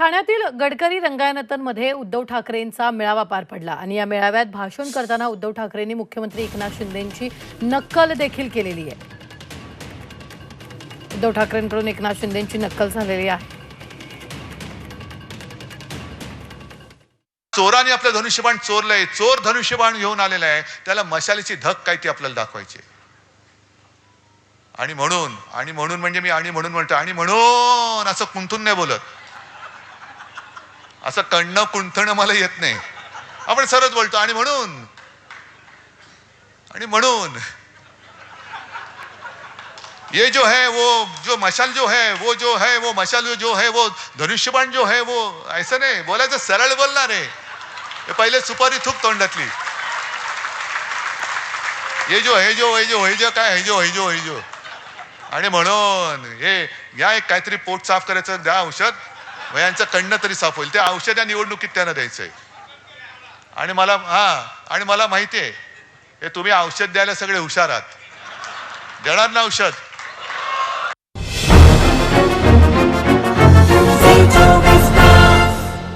ठाण्यातील गडकरी रंगायनतनमध्ये उद्धव ठाकरेंचा मेळावा पार पडला आणि या मेळाव्यात भाषण करताना उद्धव ठाकरेंनी मुख्यमंत्री एकनाथ शिंदेंची नक्कल देखील केलेली आहे. उद्धव ठाकरेंकडून एकनाथ शिंदेंची नक्कल झालेली आहे. चोराने आपलं धनुष्यबाण चोरलंय. चोर धनुष्यबाण घेऊन आलेला आहे. त्याला मशालीची धक काय ती आपल्याला दाखवायची आणि म्हणून आणि म्हणून म्हणजे मी आणि म्हणून म्हणतो आणि म्हणून असं कुंथून नाही बोलत. असं कणणं कुंथणं मला येत नाही. आपण सरच बोलतो आणि म्हणून? आणि म्हणून. ये जो है वो जो मशाल जो है वो जो है वो मशाल जो है वो धनुष्यबाण जो है वो ऐसा नाही बोलायचं सरळ बोलणार आहे. हे पहिले सुपारी थूक तोंडातली. ये जो हे जो हे जो हे जो काय हे जो हे जो हे जो. आणि म्हणून हे या एक काहीतरी पोट साफ करायचं द्या औषध. मग यांचं कडनं तरी साफ होईल. ते औषध या निवडणुकीत त्यांना द्यायचंय. आणि मला हा आणि मला माहिती आहे हे तुम्ही औषध द्यायला सगळे हुशार आहात. देणार ना औषध?